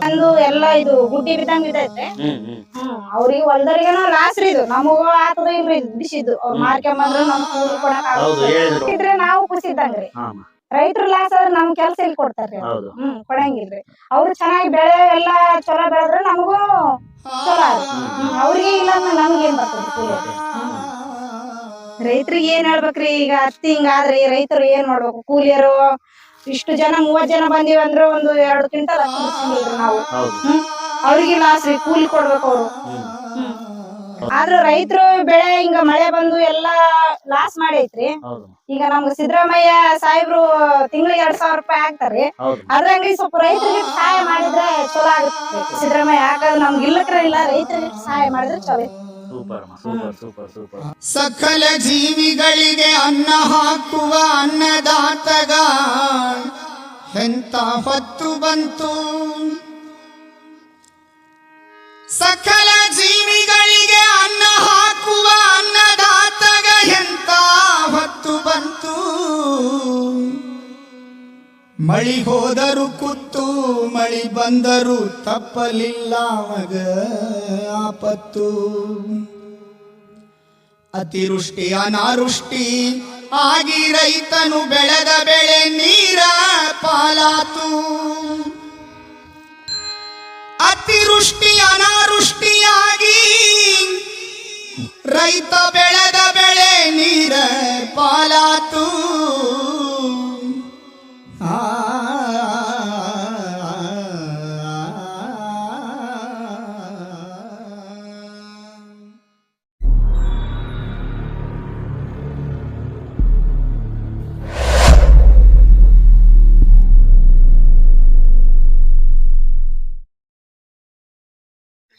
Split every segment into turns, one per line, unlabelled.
ಒಂದು ಎಲ್ಲ ಇದು ಗುಡ್ಡಿ ಬಿದ್ದಂಗ್ ಬಿದ್ದೈತೆ
ಹ್ಮ್
ಅವ್ರಿಗೆ ಹೊಲ್ದವ್ರಿಗೇನೋ ಲಾಸ್ ರೀ ಇದು. ನಮಗೂ ಆತದ ಇಲ್ರಿ ಇದು ಅವ್ರ ಅವ್ರು ಮಾರ್ಕೊಂಬಂದ್ರು ನಮ್ ಕೂಲಿ ಕೊಡಕ್
ಹೌದು ಹೇಳಿದ್ರು.
ಇದ್ರೆ ನಾವು ಖುಷಿದ್ದಂಗ್ರಿ ರೈತರು ಲಾಸ್ ಆದ್ರೆ ನಮ್ ಕೆಲ್ಸ ಇಲ್ಲಿ ಕೊಡ್ತಾರ್ರಿ ಅವ್ರು.
ಹೌದು.
ಹ್ಮ್ ಕೊಡಂಗಿಲ್ರಿ ಅವ್ರು ಚೆನ್ನಾಗಿ ಬೆಳೆ ಎಲ್ಲಾ ಚಲೋ ಬೆಳೆದ್ರೆ ನಮಗೂ ಚಲೋ ಆಗುತ್ತೆ. ಹ್ಮ್, ಅವ್ರಿಗೆ ಇಲ್ಲ ಅಂದ್ರೆ ನಮ್ಗೆ ಏನ್ ಬರ್ತದೆ ಕೂಲಿ ರೈತರಿಗೆ ಏನ್ ಹೇಳ್ಬೇಕ್ರಿ? ಈಗ ಹತ್ತಿ ಹಿಂಗಾದ್ರಿ ರೈತರು ಏನ್ ಮಾಡ್ಬೇಕು? ಕೂಲಿಯರು ಇಷ್ಟು ಜನ ಮೂವತ್ ಜನ ಬಂದಿವಿ ಅಂದ್ರೆ ಒಂದು ಎರಡು ಕ್ವಿಂಟಲ್ ನಾವು. ಹ್ಮ್. ಅವ್ರಿಗೆ ಲಾಸ್ ರೀ ಕೂಲಿ ಕೊಡ್ಬೇಕು ಅವ್ರು. ಆದ್ರ ರೈತರು ಬೆಳೆ ಹಿಂಗ ಮಳೆ ಬಂದು ಎಲ್ಲಾ ಲಾಸ್ ಮಾಡೈತ್ರಿ. ಈಗ ನಮ್ಗ ಸಿದ್ದರಾಮಯ್ಯ ಸಾಹೇಬ್ರು ತಿಂಗಳಿಗೆ ಎರಡ್ ಸಾವಿರ ರೂಪಾಯಿ ಹಾಕ್ತಾರ್ರಿ ಅದ್ರಂಗಿ ಸ್ವಲ್ಪ ರೈತರಿಗೆ ಸಹಾಯ ಮಾಡಿದ್ರೆ ಚಲೋ ಆಗುತ್ತೆ. ಸಿದ್ದರಾಮಯ್ಯ ಯಾಕಂದ್ರೆ ನಮ್ಗೆ ಇಲ್ಲಕ್ರ ಇಲ್ಲ ರೈತರಿಗೆ ಸಹಾಯ ಮಾಡಿದ್ರೆ ಚಲೋ
ಸೂಪರ್ ಸೂಪರ್ ಸೂಪರ್ ಸೂಪರ್.
ಸಕಲ ಜೀವಿಗಳಿಗೆ ಅನ್ನ ಹಾಕುವ ಅನ್ನದಾತಗ ಎಂತ ಹೊತ್ತು ಬಂತು? ಸಕಲ ಜೀವಿಗಳಿಗೆ ಅನ್ನ ಹಾಕುವ ಅನ್ನದಾತಗ ಎಂತ ಹೊತ್ತು ಬಂತು? ಮಳಿ ಹೋದರು ಕುತ್ತು, ಮಳಿ ಬಂದರು ತಪ್ಪಲಿಲ್ಲ ಮಗ ಆಪತ್ತು. ಅತಿವೃಷ್ಟಿ, ಅನಾವೃಷ್ಟಿ ಆಗಿ ರೈತನು ಬೆಳೆದ ಬೆಳೆ ನೀರ ಪಾಲಾತು. ಅತಿವೃಷ್ಟಿ ಅನಾವೃಷ್ಟಿಯಾಗಿ ರೈತ ಬೆಳೆದ ಬೆಳೆ ನೀರ ಪಾಲಾತು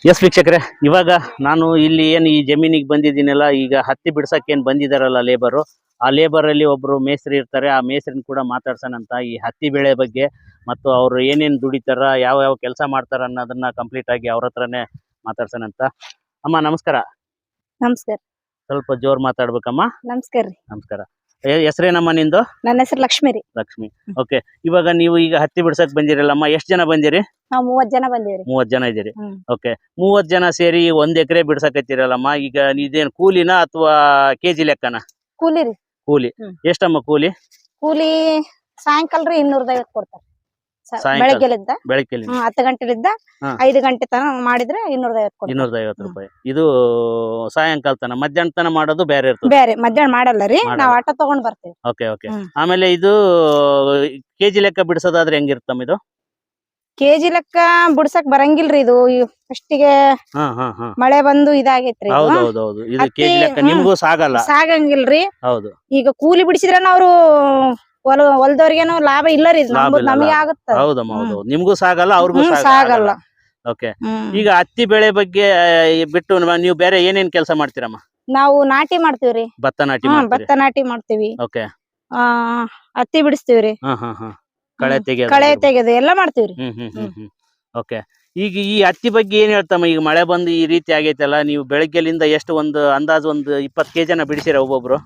ಎಸ್ ವೀಕ್ಷಕರೇ ಇವಾಗ ನಾನು ಇಲ್ಲಿ ಏನು ಈ ಜಮೀನಿಗೆ ಬಂದಿದ್ದೀನಲ್ಲ ಈಗ ಹತ್ತಿ ಬಿಡ್ಸಕ್ಕೆ ಏನು ಬಂದಿದ್ದಾರಲ್ಲ ಲೇಬರು ಆ ಲೇಬರ್ ಅಲ್ಲಿ ಒಬ್ರು ಮೇಸ್ತ್ರಿ ಇರ್ತಾರೆ ಆ ಮೇಸ್ತ್ರಿನ ಕೂಡ ಮಾತಾಡ್ಸೋಣಂತ ಈ ಹತ್ತಿ ಬೆಳೆ ಬಗ್ಗೆ ಮತ್ತು ಅವರು ಏನೇನು ದುಡಿತಾರ ಯಾವ ಯಾವ ಕೆಲಸ ಮಾಡ್ತಾರ ಅನ್ನೋದನ್ನ ಕಂಪ್ಲೀಟ್ ಆಗಿ ಅವ್ರ ಹತ್ರನೇ ಮಾತಾಡ್ಸೋಣಂತ ಅಮ್ಮ ನಮಸ್ಕಾರ.
ನಮಸ್ಕಾರ.
ಸ್ವಲ್ಪ ಜೋರ್ ಮಾತಾಡ್ಬೇಕಮ್ಮ.
ನಮಸ್ಕಾರ ರೀ.
ನಮಸ್ಕಾರ. ಹೆಸರೇನಮ್ಮ ನಿಂದು?
ನನ್ನ ಹೆಸರು ಲಕ್ಷ್ಮಿ ರೀ
ಲಕ್ಷ್ಮಿ. ಓಕೆ ಇವಾಗ ನೀವು ಈಗ ಹತ್ತಿ ಬಿಡ್ಸಕ್ ಬಂದಿರಲ್ಲಮ್ಮ ಎಷ್ಟು ಜನ ಬಂದಿರಿ?
ನಾವ್ ಮೂವತ್ ಜನ ಬಂದೇವ್ರಿ.
ಮೂವತ್ ಜನ ಇದೀರಿ
ಹ್ಮ್.
ಓಕೆ ಮೂವತ್ ಜನ ಸೇರಿ ಒಂದ್ ಎಕರೆ ಬಿಡ್ಸಕತ್ತೀರಲ್ಲಮ್ಮ ಈಗ ಇದೇನ್ ಕೂಲಿನ ಅಥವಾ ಕೆಜಿ ಲೆಕ್ಕನ?
ಕೂಲಿ ರೀ.
ಕೂಲಿ.
ಹ್ಮ್.
ಎಷ್ಟಮ್ಮ ಕೂಲಿ?
ಕೂಲಿ ಸಾಯಂಕಾಲ ರೀ ಇನ್ನೂರ ಐವತ್ತು ಕೊಡ್ತಾರ? ಬೆಳಗ್ಗೆಲಿದ್ದ
ಬೆಳಗ್ಗೆ
ಹತ್ತು ಗಂಟೆಲಿದ್ದ. ಐದು ಗಂಟೆ ತನ ಮಾಡಿದ್ರೆ ಇನ್ನೂರ ಐವತ್ತು
ಇನ್ನೂರದ ಐವತ್ತು. ರೂಪಾಯಿ. ಇದು ಸಾಯಂಕಾಲ ತನ ಮಧ್ಯಾಹ್ನ ತನ ಮಾಡೋದು ಬೇರೆ ಇರ್ತದೆ.
ಬೇರೆ ಮಧ್ಯಾಹ್ನ ಮಾಡಲ್ಲ ರೀ. ನಾವ್ ಆಟೋ ತಗೊಂಡ್ ಬರ್ತೇವೆ.
Okay okay. ಆಮೇಲೆ ಇದು ಕೆಜಿ ಲೆಕ್ಕ ಬಿಡಿಸೋದಾದ್ರೆ ಹೆಂಗಿರ್ತಮ್ಮ ಇದು?
ಕೆಜಿ ಲೆಕ್ಕ ಬಿಡ್ಸಕ್ ಬರಂಗಿಲ್ರಿ ಇದು. ಫಸ್ಟಿಗೆ ಮಳೆ ಬಂದು ಇದಾಗೈತ್ರಿ ಸಾಗಂಗಿಲ್ರಿ.
ಹೌದು.
ಈಗ ಕೂಲಿ ಬಿಡಿಸಿದ್ರನ ಅವ್ರು ಹೊಲ ಹೊಲ್ದವ್ರಿಗೇನು ಲಾಭ ಇಲ್ಲ ರೀ ನಮಗೆ
ಲಾಭ.
ಆಗುತ್ತ
ಹೌದಮ್ಮ
ಹ್ಮ್.
ಹೌದು. ನಿಮ್ಗೂ ಸಾಗಲ್ಲ ಅವ್ರಿಗೂ
ಹ್ಮ್,
ಸಾಗಲ್ಲ ಓಕೆ
ಹ್ಮ್.
ಈಗ ಹತ್ತಿ ಬೆಳೆ ಬಗ್ಗೆ ಬಿಟ್ಟು ನೀವು ಬೇರೆ ಏನೇನ್ ಕೆಲಸ ಮಾಡ್ತೀರಮ್ಮ?
ನಾವು ನಾಟಿ ಮಾಡ್ತೀವ್ರಿ.
ಭತ್ತ ನಾಟಿ
ಹ್ಮ್ ಭತ್ತ ನಾಟಿ ಮಾಡ್ತೀವಿ.
ಓಕೆ
ಆ ಹತ್ತಿ ಬಿಡಿಸ್ತೀವ್ರಿ.
ಹಾ ಹಾ ಹಾ. ಕಳೆ
ಹ್ಮ್.
ತೆಗೆಯೋದು
ಕಳೆ ತೆಗೆದು ಎಲ್ಲ ಮಾಡ್ತೀವ್ರಿ.
ಹ್ಮ್ ಹ್ಮ್ ಹ್ಮ್
ಹ್ಮ್.
ಹ್ಮ್. ಓಕೆ ಈಗ ಈ ಹತ್ತಿ ಬಗ್ಗೆ ಏನ್ ಹೇಳ್ತಮ್ಮ? ಈಗ ಮಳೆ ಬಂದು ಈ ರೀತಿ ಆಗೈತಲ್ಲ ನೀವು ಬೆಳಗ್ಗೆಲಿಂದ ಎಷ್ಟು ಒಂದು ಅಂದಾಜು ಒಂದು ಇಪ್ಪತ್ತು ಕೆಜಿನ ಬಿಡಿಸಿರ ಒಬ್ಬೊಬ್ರು?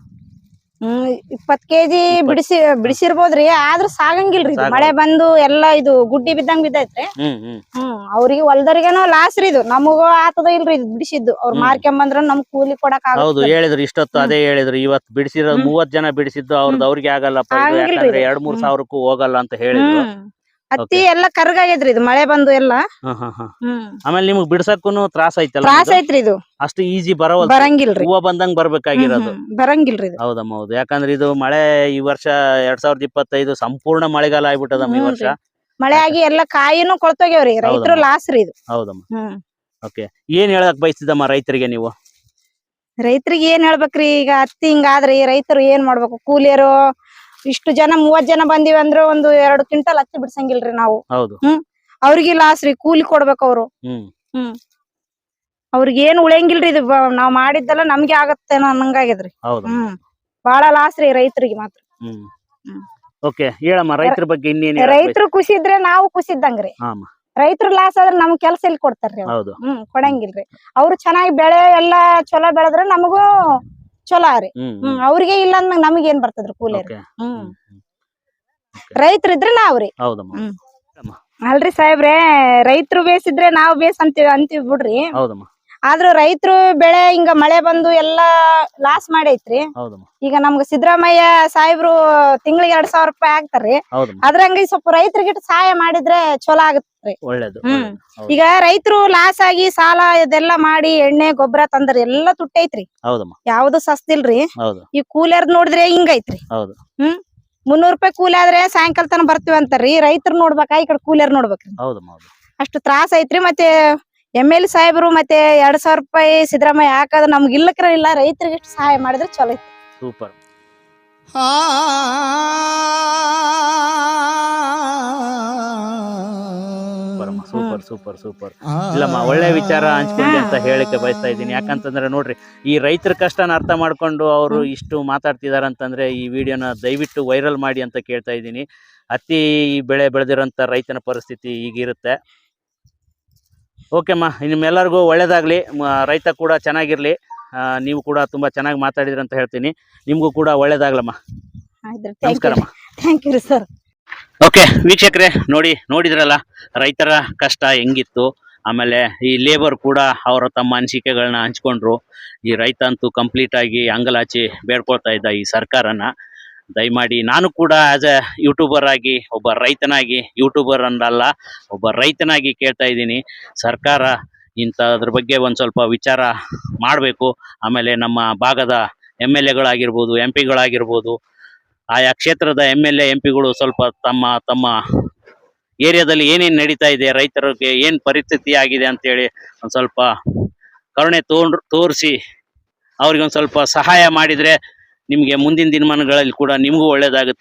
ಹ್ಮ್ ಇಪ್ಪತ್ ಕೆಜಿ ಬಿಡಿಸಿ ಬಿಡಿಸಿರ್ಬೋದ್ರಿ. ಆದ್ರೂ ಸಾಗಂಗಿಲ್ರಿ ಇದು. ಮಳೆ ಬಂದು ಎಲ್ಲಾ ಇದು ಗುಡ್ಡಿ ಬಿದ್ದಂಗ್ ಬಿದ್ದೈತ್ರಿ.
ಹ್ಮ್ ಹ್ಮ್.
ಹ್ಮ್ ಅವ್ರಿಗೆ ಹೊಲ್ದವ್ರಿಗೇನೋ ಲಾಸ್ ರೀ ಇದು. ನಮಗೂ ಆತದ ಇಲ್ರಿ ಇದು ಬಿಡಿಸಿದ್ದು. ಅವ್ರು. ಮಾರ್ಕೊಂಬಂದ್ರ ನಮ್ ಕೂಲಿ ಕೊಡಕ್
ಹೌದು ಹೇಳಿದ್ರು ಇಷ್ಟೊತ್ತು ಅದೇ ಹೇಳಿದ್ರು. ಇವತ್ತು ಬಿಡಿಸಿರೋ. ಮೂವತ್ ಜನ ಬಿಡಿಸಿದ್ದು ಅವ್ರದ್ದು ಅವ್ರಿಗೆ ಆಗಲ್ಲಪ್ಪ. ಇದು
ಆಗಂಗಿಲ್ರಿ
ಯಾಕಂದ್ರೆ
ಇದು.
ಎರಡ್ ಮೂರ್. ಸಾವಿರಕ್ಕೂ ಹೋಗಲ್ಲ ಅಂತ ಹೇಳಿದ್ರು.
ಹ್ಮ್. ಹತ್ತಿ ಎಲ್ಲಾ ಕರ್ಗಾಗೈತ್ರಿ ಇದು ಮಳೆ ಬಂದು ಎಲ್ಲ. ಹ್ಮ್.
ಆಮೇಲೆ ನಿಮ್ಗ್ ಬಿಡ್ಸಕ್ಕೂನು ತ್ರಾಸ ಐತಲ್ಲ
ತ್ರಾಸ
ಇದು?
ಐತ್ರಿ ಇದು.
ಅಷ್ಟು ಈಜಿ ಬರವಲ್
ಬರಂಗಿಲ್ರಿ.
ಹೂವ ಬಂದಂಗ್ ಬರ್ಬೇಕಾಗಿರೋದು.
ಹ್ಮ್, ಹ್ಮ್. ಬರಂಗಿಲ್ರಿ ಇದು.
ಹೌದಮ್ಮ ಹೌದು. ಯಾಕಂದ್ರೆ ಇದು ಮಳೆ ಈ ವರ್ಷ ಎರಡ್ ಸಾವಿರದ ಇಪ್ಪತ್ತೈದು ಸಂಪೂರ್ಣ ಮಳೆಗಾಲ ಆಗ್ಬಿಟ್ಟದ ಈ ವರ್ಷ.
ಮಳೆ ಆಗಿ ಎಲ್ಲಾ ಕಾಯಿನೂ ಕೊಳ್ತೋಗ್ಯಾವ್ರಿ ರೈತರು
ಹೌದಮ್ಮ.
ಲಾಸ್ ರೀ ಇದು.
ಹೌದಮ್ಮ.
ಹ್ಮ್.
ಓಕೆ ಏನ್ ಹೇಳಕ್ ಬಯಸ್ತಿದ್ದಮ್ಮ ರೈತರಿಗೆ ನೀವು?
ರೈತರಿಗೆ ಏನ್ ಹೇಳ್ಬೇಕ್ರಿ ಈಗ ಹತ್ತಿ ಹಿಂಗಾದ್ರಿ ರೈತರು ಏನ್ ಮಾಡ್ಬೇಕು? ಕೂಲಿಯರು ಇಷ್ಟು ಜನ ಮೂವತ್ ಜನ ಬಂದಿವಿ ಅಂದ್ರೆ ಒಂದು ಎರಡು ಕ್ವಿಂಟಲ್ ಹತ್ತಿ ಬಿಡ್ಸಂಗಿಲ್ರಿ ನಾವು.
ಹೌದು.
ಅವ್ರಿಗೆ ಲಾಸ್ ರೀ ಕೂಲಿ ಕೊಡ್ಬೇಕು ಅವ್ರು.
ಹ್ಮ್.
ಅವ್ರಿಗೆ ಏನ್ ಉಳಿಯಂಗಿಲ್ರಿ ಇದು ಬ- ನಾವ್ ಮಾಡಿದ್ದೆಲ್ಲ ನಮ್ಗೆ ಆಗತ್ತೇನೋ ಅನ್ನಂಗಾಗ್ಯದ್ರಿ.
ಹೌದು.
ಹ್ಮ್. ಬಾಳ ಲಾಸ್ ರೀ ರೈತರಿಗೆ ಮಾತ್ರ.
ಹ್ಮ್.
ಹ್ಮ್.
ಓಕೆ ಹೇಳಮ್ಮ ರೈತರ ಬಗ್ಗೆ ಇನ್ನೇನ್ ಹೇಳಕ್
ರೈತರು ಖುಷಿ ಇದ್ರೆ ನಾವು ಖುಷಿ ಇದ್ದಂಗ್ರಿ ರೈತರು ಲಾಸ್ ಆದ್ರೆ ನಮ್ಗೆ ಕೆಲ್ಸ ಇಲ್ಲಿ ಕೊಡ್ತಾರ್ರಿ ಅವ್ರು?
ಹೌದು.
ಹ್ಮ್ ಕೊಡಂಗಿಲ್ರಿ. ಅವ್ರು ಚೆನ್ನಾಗಿ ಬೆಳೆ ಎಲ್ಲಾ ಚಲೋ ಬೆಳೆದ್ರೆ ನಮಗೂ ಚಲೋ ರೀ.
ಹ್ಮ್
ಹ್ಮ್. ಅವ್ರಿಗೆ ಇಲ್ಲ ಅಂದ್ ನಮಗ್ ಏನ್ ಬರ್ತದ್ರಿ ಕೂಲಿ
ಓಕೆ
ಹ್ಮ್ ರೈತರಿದ್ರೆ ನಾವ್ರಿ
ಹೌದಮ್ಮ.
ಹ್ಮ್. ಅಲ್ರಿ ಸಾಹೇಬ್ರೆ ರೈತರು ಬೇಸಿದ್ರೆ ನಾವ್ ಬೇಸ್ ಅಂತೀವಿ ಅಂತೀವಿ ಬಿಡ್ರಿ.
ಹೌದಮ್ಮ.
ಆದ್ರೂ ರೈತರು ಬೆಳೆ ಹಿಂಗ ಮಳೆ ಬಂದು ಎಲ್ಲಾ ಲಾಸ್ ಮಾಡೈತ್ರಿ.
ಹೌದಮ್ಮ
ಈಗ ನಮ್ಗ ಸಿದ್ದರಾಮಯ್ಯ ಸಾಹೇಬ್ರು ತಿಂಗಳಿಗೆ ಎರಡ್ ಸಾವಿರ ರೂಪಾಯಿ ಹಾಕ್ತಾರ್ರಿ
ಹೌದಮ್ಮ
ಅದ್ರಂಗ ಸ್ವಲ್ಪ ರೈತರಿಗೆ ಸಹಾಯ ಮಾಡಿದ್ರೆ ಚಲೋ ಆಗತ್ರಿ.
ಒಳ್ಳೇದು
ಹ್ಮ್. ಈಗ ರೈತರು ಲಾಸ್ ಆಗಿ ಸಾಲ ಇದೆಲ್ಲ ಮಾಡಿ ಎಣ್ಣೆ ಗೊಬ್ಬರ ತಂದ್ರೆ ಎಲ್ಲಾ ತುಟ್ಟೈತ್ರಿ.
ಹೌದಮ್ಮ
ಯಾವ್ದು ಸಸ್ತಿಲ್ರಿ.
ಹೌದು.
ಈ ಕೂಲಿಯರ್ ನೋಡಿದ್ರೆ ಹಿಂಗೈತ್ರಿ.
ಹೌದು.
ಹ್ಮ್. ಮುನ್ನೂರ್ ರೂಪಾಯಿ ಕೂಲಿ ಆದ್ರೆ ಸಾಯಂಕಾಲ ತನ ಬರ್ತೀವಿ ಅಂತಾರ್ರಿ. ರೈತರು ನೋಡ್ಬೇಕಾ ಈ ಕಡೆ ಕೂಲಿಯರ್ ನೋಡ್ಬೇಕ್ರಿ.
ಹೌದಮ್ಮ ಹೌದು.
ಅಷ್ಟು ತ್ರಾಸ ಐತ್ರಿ ಮತ್ತೆ ಎಂ ಎಲ್ ಸಾಹೇಬ್ರು ಮತ್ತೆ ಎರಡ್ ಸಾವಿರ ರೂಪಾಯಿ ಸಿದ್ದರಾಮಯ್ಯ ಹಾಕದ್ ನಮ್ಗೆ ಇಲ್ಲಕ್ರ ಇಲ್ಲ ರೈತರಿಗೆ ಇಷ್ಟು ಸಹಾಯ ಮಾಡಿದ್ರೆ ಚಲೋ ಐತಿ
ಸೂಪರ್ ಸೂಪರ್ ಸೂಪರ್ ಸೂಪರ್ ಇಲ್ಲಮ್ಮ ಒಳ್ಳೆ ವಿಚಾರ ಹಂಚ್ಕೊಂಡಿ ಅಂತ ಹೇಳಕ್ಕೆ ಬಯಸ್ತಾ ಇದ್ದೀನಿ. ಯಾಕಂತಂದ್ರೆ ನೋಡ್ರಿ ಈ ರೈತರ ಕಷ್ಟನ ಅರ್ಥ ಮಾಡ್ಕೊಂಡು ಅವರು ಇಷ್ಟು ಮಾತಾಡ್ತಿದಾರೆ ಅಂತಂದ್ರೆ ಈ ವಿಡಿಯೋನ ದಯವಿಟ್ಟು ವೈರಲ್ ಮಾಡಿ ಅಂತ ಕೇಳ್ತಾ ಇದ್ದೀನಿ. ಅತಿ ಬೆಳೆ ಬೆಳೆದಿರೋಂಥ ರೈತನ ಪರಿಸ್ಥಿತಿ ಈಗಿರುತ್ತೆ. ಓಕೆಮ್ಮ ನಿಮ್ಮೆಲ್ಲರಿಗೂ ಒಳ್ಳೆಯದಾಗಲಿ ಮ- ರೈತ ಕೂಡ ಚೆನ್ನಾಗಿರಲಿ. ನೀವು ಕೂಡ ತುಂಬಾ ಚೆನ್ನಾಗಿ ಮಾತಾಡಿದ್ರಿ ಅಂತ ಹೇಳ್ತೀನಿ. ನಿಮಗೂ ಕೂಡ ಒಳ್ಳೇದಾಗ್ಲಮ್ಮ. ನಮಸ್ಕಾರಮ್ಮ.
ಥ್ಯಾಂಕ್ ಯು ಸರ್
ಓಕೆ ವೀಕ್ಷಕರೇ ನೋಡಿ ನೋಡಿದ್ರಲ್ಲ ರೈತರ ಕಷ್ಟ ಹೆಂಗಿತ್ತು. ಆಮೇಲೆ ಈ ಲೇಬರ್ ಕೂಡ ಅವರು ತಮ್ಮ ಅನಿಸಿಕೆಗಳನ್ನ ಹಂಚ್ಕೊಂಡ್ರು. ಈ ರೈತ ಅಂತೂ ಕಂಪ್ಲೀಟ್ ಆಗಿ ಅಂಗಲಾಚಿ ಬೇಡ್ಕೊಳ್ತಾ ಇದ್ದ ಈ ಸರ್ಕಾರನ. ದಯಮಾಡಿ ನಾನು ಕೂಡ ಆಸ್ ಎ ಯೂಟ್ಯೂಬರ್ ಆಗಿ, ಒಬ್ಬ ರೈತನಾಗಿ ಯೂಟ್ಯೂಬರ್ ಅಂದಲ್ಲ ಒಬ್ಬ ರೈತನಾಗಿ ಕೇಳ್ತಾ ಇದ್ದೀನಿ. ಸರ್ಕಾರ ಇಂಥದ್ರ ಬಗ್ಗೆ ಒಂದು ಸ್ವಲ್ಪ ವಿಚಾರ ಮಾಡಬೇಕು. ಆಮೇಲೆ ನಮ್ಮ ಭಾಗದ ಎಂ ಎಲ್ ಎಗಳಾಗಿರ್ಬೋದು, ಎಂ ಪಿಗಳಾಗಿರ್ಬೋದು, ಆಯಾ ಕ್ಷೇತ್ರದ ಎಂ ಎಲ್ ಎ, ಎಂ ಪಿಗಳು ಸ್ವಲ್ಪ ತಮ್ಮ ತಮ್ಮ ಏರಿಯಾದಲ್ಲಿ ಏನೇನು ನಡೀತಾ ಇದೆ, ರೈತರಿಗೆ ಏನು ಪರಿಸ್ಥಿತಿ ಆಗಿದೆ ಅಂತೇಳಿ ಒಂದು ಸ್ವಲ್ಪ ಕರುಣೆ ತೋರ್, ತೋರಿಸಿ ಅವ್ರಿಗೆ ಒಂದು ಸ್ವಲ್ಪ ಸಹಾಯ ಮಾಡಿದರೆ ನಿಮಗೆ ಮುಂದಿನ ದಿನಮಾನಗಳಲ್ಲಿ ಕೂಡ ನಿಮಗೂ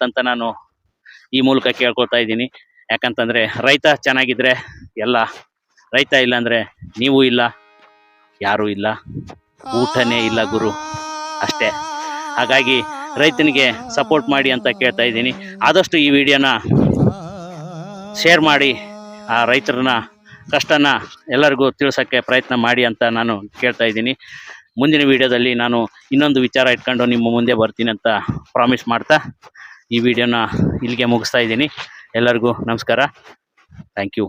ಅಂತ ನಾನು ಈ ಮೂಲಕ ಕೇಳ್ಕೊತಾ ಇದ್ದೀನಿ. ಯಾಕಂತಂದರೆ ರೈತ ಚೆನ್ನಾಗಿದ್ರೆ ಎಲ್ಲ, ರೈತ ಇಲ್ಲ ಅಂದರೆ ನೀವು ಇಲ್ಲ, ಯಾರೂ ಇಲ್ಲ, ಊಟನೇ ಇಲ್ಲ ಗುರು, ಅಷ್ಟೇ. ಹಾಗಾಗಿ ರೈತನಿಗೆ ಸಪೋರ್ಟ್ ಮಾಡಿ ಅಂತ ಕೇಳ್ತಾ ಇದ್ದೀನಿ. ಆದಷ್ಟು ಈ ವಿಡಿಯೋನ ಶೇರ್ ಮಾಡಿ, ಆ ರೈತರನ್ನ ಕಷ್ಟನ ಎಲ್ಲರಿಗೂ ತಿಳಿಸೋಕ್ಕೆ ಪ್ರಯತ್ನ ಮಾಡಿ ಅಂತ ನಾನು ಕೇಳ್ತಾ ಇದ್ದೀನಿ. ಮುಂದಿನ ವಿಡಿಯೋದಲ್ಲಿ ನಾನು ಇನ್ನೊಂದು ವಿಚಾರ ಇಟ್ಕೊಂಡು ನಿಮ್ಮ ಮುಂದೆ ಬರ್ತೀನಿ ಅಂತ ಪ್ರಾಮಿಸ್ ಮಾಡ್ತಾ ಈ ವಿಡಿಯೋನ ಇಲ್ಲಿಗೆ ಮುಗಿಸ್ತಾ ಇದ್ದೀನಿ. ಎಲ್ಲರಿಗೂ ನಮಸ್ಕಾರ. Thank you